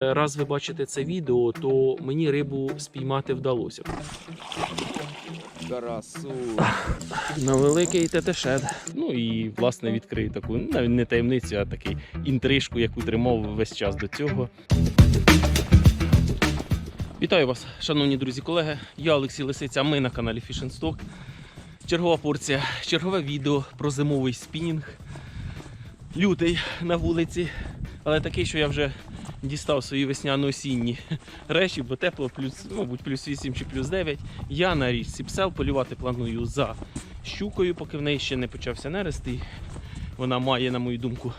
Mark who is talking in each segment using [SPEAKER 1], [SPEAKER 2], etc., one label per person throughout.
[SPEAKER 1] Раз ви бачите це відео, то мені рибу спіймати вдалося.
[SPEAKER 2] Красу.
[SPEAKER 1] На великий тетешед. Ну і власне відкрию таку навіть не таємницю, а такий інтрижку, яку тримав весь час до цього. Вітаю вас, шановні друзі, колеги. Я Олексій Лисиця. Ми на каналі Fish and Stock. Чергова порція, чергове відео про зимовий спінінг. Лютий на вулиці, але такий, що я вже дістав свої весняно-осінні речі, бо тепло, плюс, мабуть, плюс 8 чи плюс 9. Я на річці Псел полювати планую за щукою, поки в неї ще не почався нерест. І вона має, на мою думку,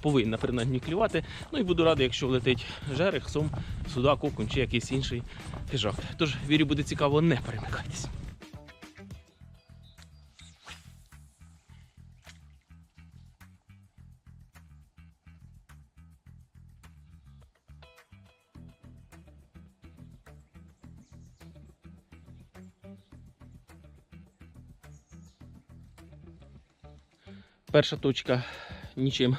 [SPEAKER 1] повинна принаймні клювати. Ну і буду радий, якщо влетить жерех, сом, судак, окунь чи якийсь інший хижак. Тож, вірю, буде цікаво, не перемикайтесь. Перша точка нічим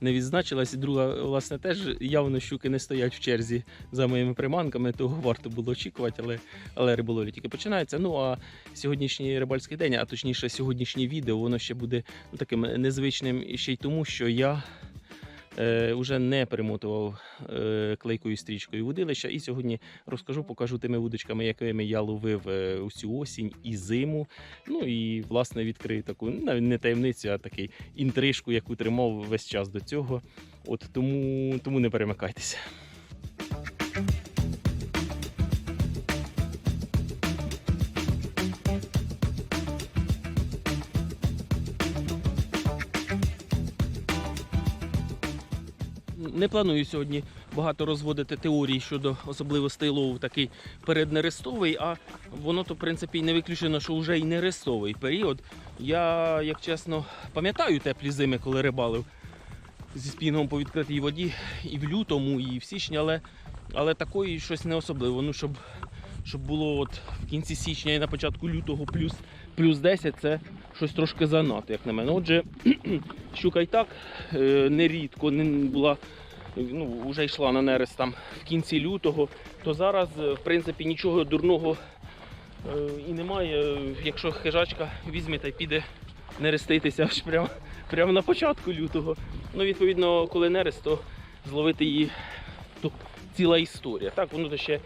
[SPEAKER 1] не відзначилась, друга, власне, теж явно щуки не стоять в черзі за моїми приманками, того варто було очікувати, але, але риболовля тільки починається. Ну а сьогоднішній рибальський день, а точніше, сьогоднішнє відео, воно ще буде ну, таким незвичним ще й тому, що я. Е, уже не перемотував е, клейкою стрічкою вудилища. І сьогодні розкажу, покажу тими вудочками, якими я ловив е, усю осінь і зиму. Ну і власне відкрию таку навіть не таємницю, а такий інтрижку, яку тримав весь час до цього. От тому, тому не перемикайтеся. Не планую сьогодні багато розводити теорій щодо особливостей лову такий переднерестовий, а воно то в принципі не виключено, що вже й нерестовий період. Я, як чесно, пам'ятаю теплі зими, коли рибалив зі спінгом по відкритій воді і в лютому, і в січні, але, але такої щось не особливо. Ну, щоб, щоб було от в кінці січня і на початку лютого плюс, плюс 10, це щось трошки занадто, як на мене. Отже, щука і так е, нерідко не була ну, вже йшла на нерест там в кінці лютого, то зараз, е, в принципі, нічого дурного е, і немає. Якщо хижачка візьме та й піде нереститися аж прямо, прямо на початку лютого. Ну, відповідно, коли нерест, то зловити її то ціла історія. Так, воно то ще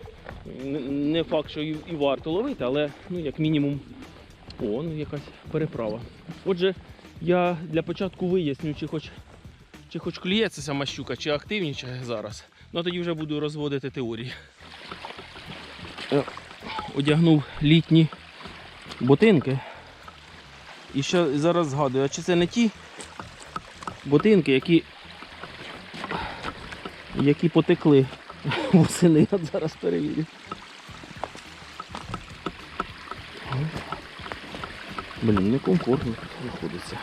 [SPEAKER 1] не факт, що і, варто ловити, але ну, як мінімум, о, ну якась переправа. Отже, я для початку виясню, чи хоч чи хоч клюється сама щука, чи активнічає зараз. Ну тоді вже буду розводити теорії. Е, Одягнув літні ботинки. І ще зараз згадую, а чи це не ті ботинки, які, які потекли восени. От зараз перевірю. Блін, некомфортно тут виходиться.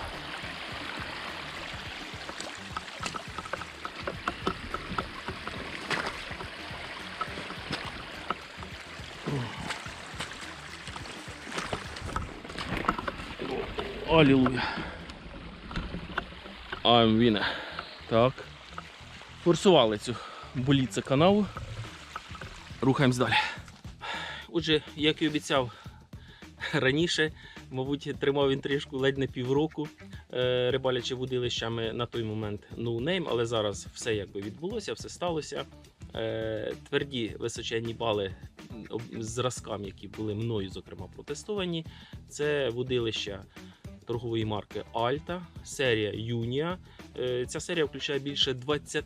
[SPEAKER 1] Алілуя. I'm winner. Так. Форсували цю боліться канаву. Рухаємось далі. Отже, як і обіцяв раніше, мабуть, тримав інтрижку ледь не півроку, е, рибалячи вудилищами на той момент no name, але зараз все якби відбулося, все сталося. Е, Тверді височенні бали м, об- з зразками, які були мною, зокрема, протестовані. Це вудилища торгової марки Alta, серія Юнія. Е, Ця серія включає більше 20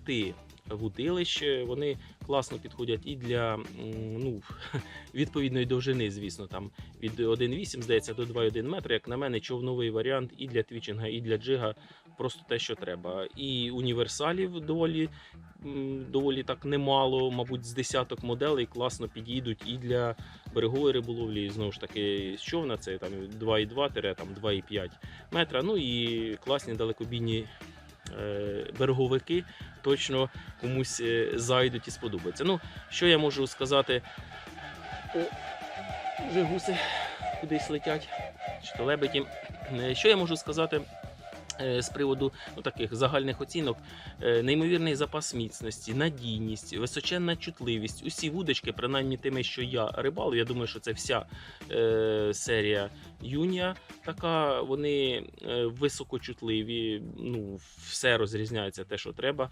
[SPEAKER 1] вудилищ. Вони класно підходять і для ну, відповідної довжини, звісно, там від 1,8 здається до 2,1 метра. Як на мене, човновий варіант і для твічинга, і для джига просто те, що треба. І універсалів доволі, доволі так немало, мабуть, з десяток моделей класно підійдуть і для берегової риболовлі, і знову ж таки з човна це там 2,2 там 2,5 метра. Ну і класні далекобійні береговики точно комусь е, зайдуть і сподобаються. Ну, що я можу сказати? О, вже гуси кудись летять, чи то лебеді. Е, Що я можу сказати Е, З приводу ну, таких загальних оцінок, е, неймовірний запас міцності, надійність, височенна чутливість. Усі вудочки, принаймні тими, що я рибалив, я думаю, що це вся е, серія Юнія така. Вони е, високочутливі, ну, все розрізняється те, що треба.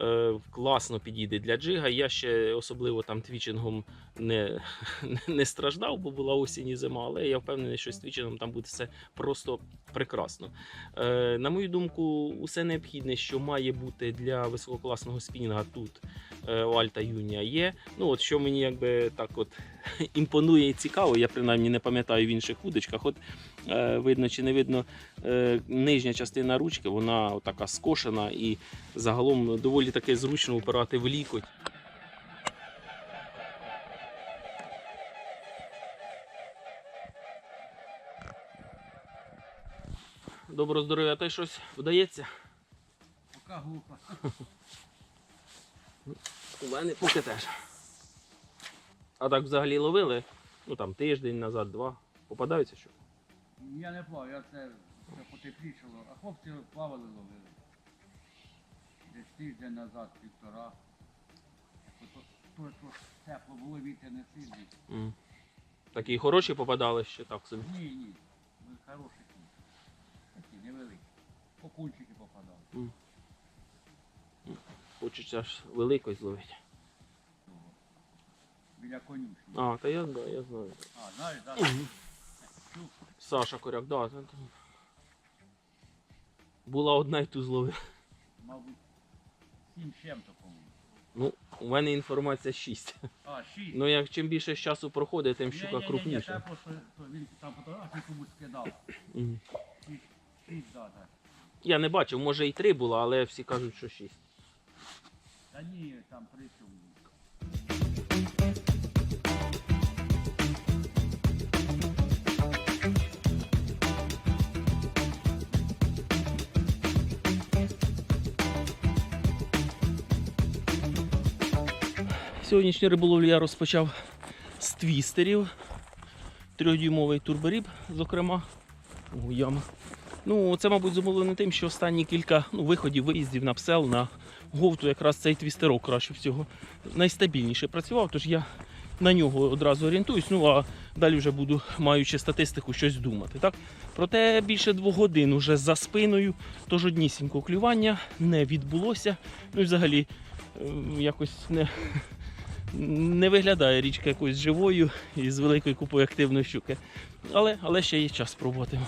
[SPEAKER 1] Е, класно підійде для джига. Я ще особливо там твічингом не, не страждав, бо була осінь і зима, але я впевнений, що з твічингом там буде все просто прекрасно. Е, на мою думку, усе необхідне, що має бути для висококласного спінінга тут е, у Альта Юнія є. Ну от що мені якби так от імпонує і цікаво, я принаймні не пам'ятаю в інших вудочках. От видно чи не видно, е, нижня частина ручки, вона така скошена і загалом доволі таки зручно опирати в лікоть. Доброго здоров'я, а й щось вдається?
[SPEAKER 2] Пока глупо.
[SPEAKER 1] У мене поки теж. А так взагалі ловили? Ну там тиждень назад, два. Попадаються що?
[SPEAKER 2] Я не плавав, я це, це потеплішало. А хлопці плавали ловили. Десь тиждень назад, півтора. То, то, то, то тепло було, вітер не сильний.
[SPEAKER 1] М. Такі хороші попадали ще так собі.
[SPEAKER 2] Ні, ні. Ви хороші кінь. Такі невеликі. Окунчики попадали.
[SPEAKER 1] Хочеться аж великось зловити.
[SPEAKER 2] Біля конюшні.
[SPEAKER 1] А, та я, да, я знаю.
[SPEAKER 2] А, знаєш,
[SPEAKER 1] Мгм.
[SPEAKER 2] чув,
[SPEAKER 1] Саша Коряк, да. Була одна і ту зловив.
[SPEAKER 2] мабуть, сім чим-то, по-моєму.
[SPEAKER 1] Ну, у мене інформація 6.
[SPEAKER 2] А, шість.
[SPEAKER 1] Ну як чим більше часу проходить, тим щука
[SPEAKER 2] Ні-ні-ні, Це просто то він там фотографії комусь скидав.
[SPEAKER 1] Мгм.
[SPEAKER 2] Шість, шість, да, так.
[SPEAKER 1] Я не бачив, може і три було, але всі кажуть, що 6.
[SPEAKER 2] Та ні, там при цьому.
[SPEAKER 1] Сьогоднішню риболовлю я розпочав з твістерів. Трьохдюймовий турборіб, зокрема. О, яма. Ну, це, мабуть, зумовлено тим, що останні кілька ну, виходів, виїздів на псел, на говту, якраз цей твістерок краще всього найстабільніше працював, тож я на нього одразу орієнтуюсь. Ну а далі вже буду, маючи статистику, щось думати. Так? Проте більше двох годин уже за спиною, тож однісінько клювання не відбулося. Ну і взагалі е, якось не, не виглядає річка якоюсь живою і з великою купою активної щуки. Але, але ще є час спробувати.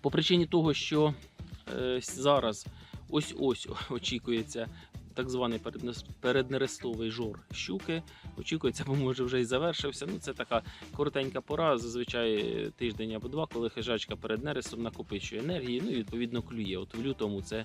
[SPEAKER 1] По причині того, що е, зараз ось-ось очікується так званий переднерестовий жор щуки. Очікується, бо може вже і завершився. Ну, це така коротенька пора, зазвичай е, тиждень або два, коли хижачка перед нерестом накопичує енергії, ну і відповідно клює. От в лютому це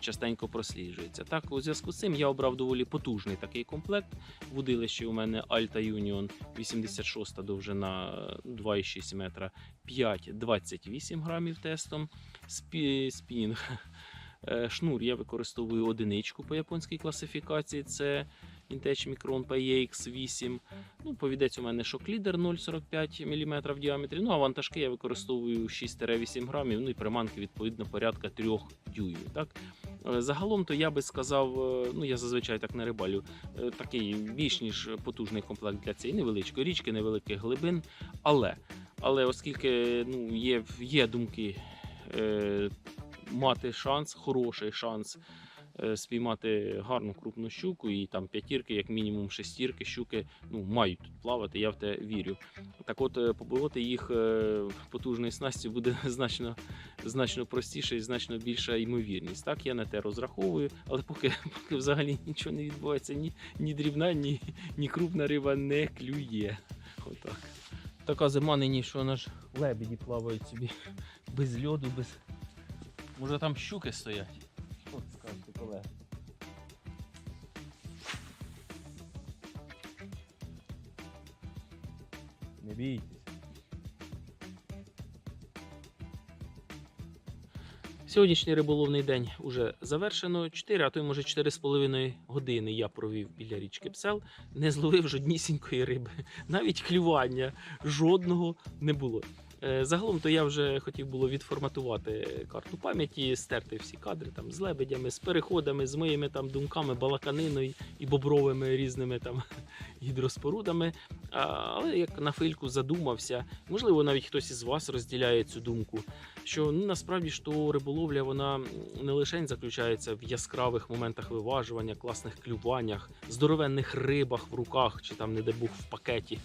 [SPEAKER 1] частенько просліджується. Так, у зв'язку з цим я обрав доволі потужний такий комплект. Вудилище у мене Alta Union 86 довжина 2,6 метра 5-28 грамів тестом. Спі, спінінг. Е, Шнур я використовую одиничку по японській класифікації. Це Intech Micron PX 8. Ну, повідець у мене шоклідер 0,45 мм в діаметрі. Ну, а вантажки я використовую 6-8 грамів. Ну і приманки відповідно порядка 3 дюймів. Так? Е, Загалом, то я би сказав, е, ну я зазвичай так не рибалю, е, такий більш ніж потужний комплект для цієї невеличкої річки, невеликих глибин. Але, але оскільки ну, є, є думки мати шанс, хороший шанс спіймати гарну крупну щуку, і там п'ятірки, як мінімум шестірки, щуки ну, мають тут плавати, я в те вірю. Так от, е, побороти їх е, потужною снастю буде значно, значно простіше і значно більша ймовірність. Так, я на те розраховую, але поки, поки взагалі нічого не відбувається, ні, ні дрібна, ні, ні крупна риба не клює. Отак. Така зима нині, що наш лебеді плавають собі без льоду, без. Може там щуки стоять? Що? Не бійтесь. Сьогоднішній риболовний день уже завершено. 4, а то й може 4,5 години я провів біля річки Псел, не зловив жоднісінької риби. Навіть клювання жодного не було. Е, Загалом то я вже хотів було відформатувати карту пам'яті, стерти всі кадри там з лебедями, з переходами, з моїми там думками, балаканиною і бобровими різними там гідроспорудами. Але як на фильку задумався, можливо, навіть хтось із вас розділяє цю думку. Що ну насправді то риболовля вона не лише заключається в яскравих моментах виважування, класних клюваннях, здоровенних рибах в руках чи там, не дай Бог, в пакеті.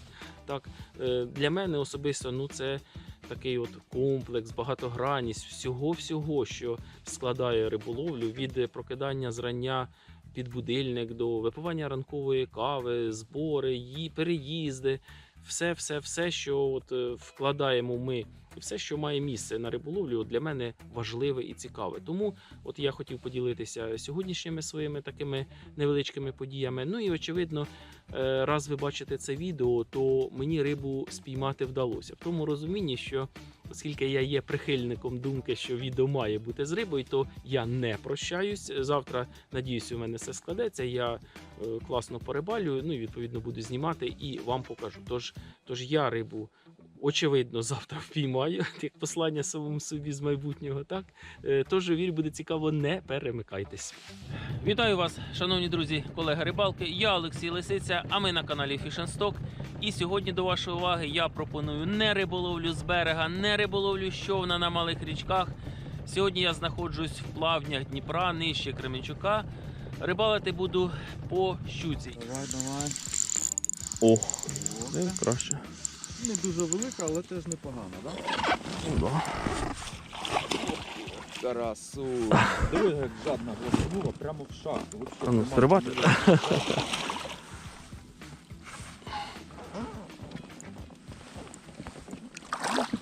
[SPEAKER 1] Так, е, для мене особисто ну це такий от комплекс, багатогранність всього-всього, що складає риболовлю від прокидання зрання під будильник до випивання ранкової кави, збори, її переїзди. Все, все, все, що от е, вкладаємо ми, і все, що має місце на риболовлі, для мене важливе і цікаве. Тому от я хотів поділитися сьогоднішніми своїми такими невеличкими подіями. Ну і очевидно, е, раз ви бачите це відео, то мені рибу спіймати вдалося. В тому розумінні, що оскільки я є прихильником думки, що відео має бути з рибою, то я не прощаюсь. Завтра, надіюсь, у мене все складеться. Я е, класно порибалю, ну і відповідно буду знімати і вам покажу. Тож, тож я рибу. Очевидно, завтра впіймаю, як послання самому собі з майбутнього. Так Е, тож вір буде цікаво, не перемикайтесь. Вітаю вас, шановні друзі, колеги рибалки. Я Олексій Лисиця, а ми на каналі Fish Stock. І сьогодні до вашої уваги я пропоную не риболовлю з берега, не риболовлю з човна на малих річках. Сьогодні я знаходжусь в плавнях Дніпра, нижче Кременчука. Рибалити буду по щуці.
[SPEAKER 3] Давай, давай.
[SPEAKER 1] О,
[SPEAKER 3] О,
[SPEAKER 1] краще.
[SPEAKER 3] Не дуже велика, але теж непогана, так?
[SPEAKER 1] Ну, да.
[SPEAKER 3] Карасу. Диви, як жадна глотнула прямо в шахту. От що
[SPEAKER 1] А ну,
[SPEAKER 3] нема
[SPEAKER 1] стрибати?
[SPEAKER 3] ніякого.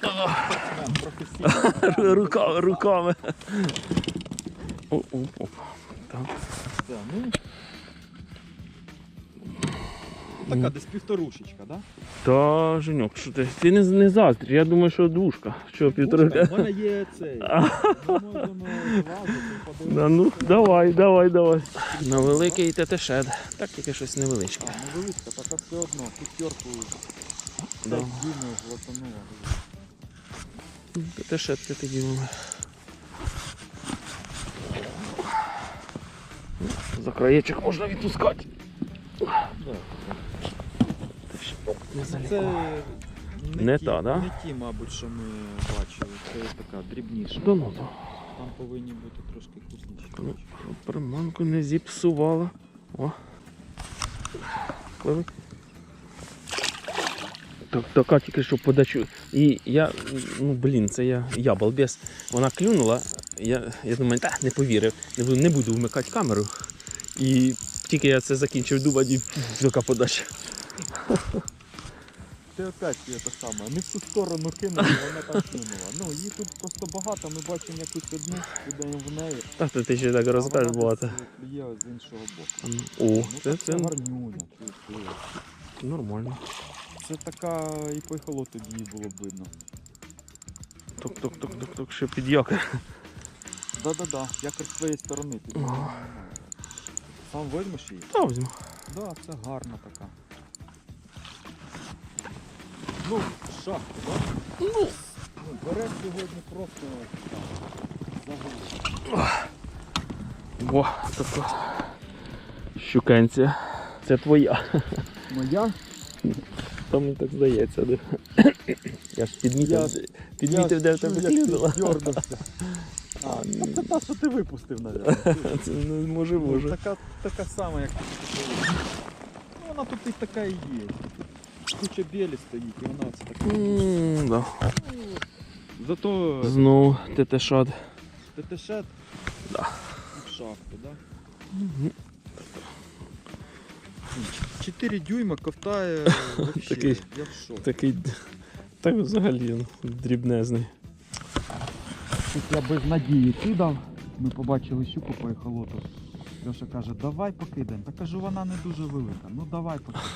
[SPEAKER 3] Спортсмен, професійний.
[SPEAKER 1] Рука, руками. О, о, о. Так.
[SPEAKER 3] Все, ну. Така десь півторушечка, да?
[SPEAKER 1] Та, Женьок, що ти? Ти не, не заздрі, я думаю, що двушка. Що, півтора.
[SPEAKER 3] в мене є цей. Ми можемо зважити.
[SPEAKER 1] Да, ну, давай, давай, давай. На великий ТТШ. Так тільки щось невеличке.
[SPEAKER 3] А, невеличка, така все одно, п'ятерку
[SPEAKER 1] Да.
[SPEAKER 3] дюймів глотанула.
[SPEAKER 1] ТТШ ти тоді. За краєчок можна відпускати.
[SPEAKER 3] Це не,
[SPEAKER 1] Не
[SPEAKER 3] ті,
[SPEAKER 1] та, да?
[SPEAKER 3] не ті, мабуть, що ми бачили. Це така дрібніша.
[SPEAKER 1] Да ну, да.
[SPEAKER 3] Там повинні бути трошки вкусніші.
[SPEAKER 1] Ну, Приманку не зіпсувала. О. Пливи. Так, така тільки що подачу. І я, ну блін, це я, я балбес. Вона клюнула. Я, я думаю, та не повірив. Не буду, не буду вмикати камеру. І тільки я це закінчив думати, і така подача.
[SPEAKER 3] Це опять є те саме. Не в ту сторону кинули, вона там кинула. Ну, її тут просто багато, ми бачимо якусь одну, підемо в неї.
[SPEAKER 1] А то ти ще так розкажеш багато.
[SPEAKER 3] десь Клює з іншого боку.
[SPEAKER 1] Ну, О,
[SPEAKER 3] Ну,
[SPEAKER 1] це,
[SPEAKER 3] так
[SPEAKER 1] це
[SPEAKER 3] гарнюня. ти, ти.
[SPEAKER 1] нормально.
[SPEAKER 3] Це така і по ехолоту її було б видно.
[SPEAKER 1] Ток-ток-ток-ток-ток, ще під'яка.
[SPEAKER 3] Да-да-да, якось з твоєї сторони. Ти. Сам візьмеш її?
[SPEAKER 1] Та візьму.
[SPEAKER 3] Да, це гарна така. Ну, шахта, да?
[SPEAKER 1] Ну,
[SPEAKER 3] Ну, бере сьогодні просто так.
[SPEAKER 1] О, така щукенця. Це твоя.
[SPEAKER 3] Моя?
[SPEAKER 1] Там мені так здається. Да? Я ж підмітив,
[SPEAKER 3] Я-
[SPEAKER 1] підмітив де в тебе клюнула.
[SPEAKER 3] Ти випустив, мабуть.
[SPEAKER 1] Це ну, може, може.
[SPEAKER 3] Така, така сама, як ти Ну, вона тут і така і є. Куча білі стоїть, і вона це така.
[SPEAKER 1] М, да.
[SPEAKER 3] Зато
[SPEAKER 1] Знову ТТ-шат.
[SPEAKER 3] ТТ-шет
[SPEAKER 1] Да.
[SPEAKER 3] в шахту, да? 4 дюйма ковтає вообще.
[SPEAKER 1] Такий.
[SPEAKER 3] Я в шокі.
[SPEAKER 1] Такий. Так взагалі ну, дрібнезний.
[SPEAKER 3] Тут я без надії кидав. Ми побачили щуку по ехолоту. Льоша каже, давай покидаємо. Та кажу, вона не дуже велика. Ну давай покидаємо.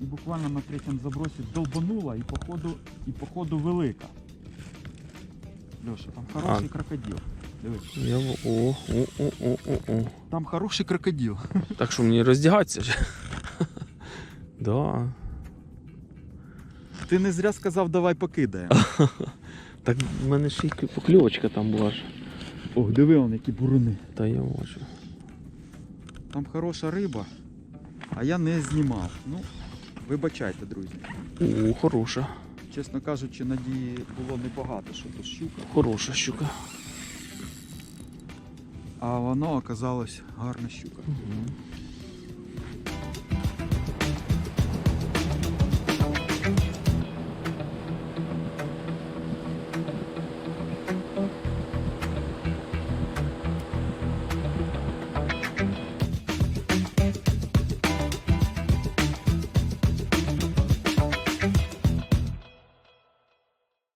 [SPEAKER 3] І буквально на третьому забросі долбанула і походу, і походу велика. Льоша, там хороший крокодил. Дивись.
[SPEAKER 1] Я... в- О, о, о, о, о, о.
[SPEAKER 3] Там хороший крокодил.
[SPEAKER 1] Так що мені роздягатися ж. Да.
[SPEAKER 3] Ти не зря сказав, давай покидаємо.
[SPEAKER 1] Так в мене ще й покльовочка там була ж.
[SPEAKER 3] Ох, диви он, які буруни.
[SPEAKER 1] Та я бачу.
[SPEAKER 3] Там хороша риба, а я не знімав. Ну, вибачайте, друзі.
[SPEAKER 1] О, хороша.
[SPEAKER 3] Чесно кажучи, надії було небагато, що тут щука.
[SPEAKER 1] Хороша щука.
[SPEAKER 3] А воно оказалось гарна щука.
[SPEAKER 1] Угу.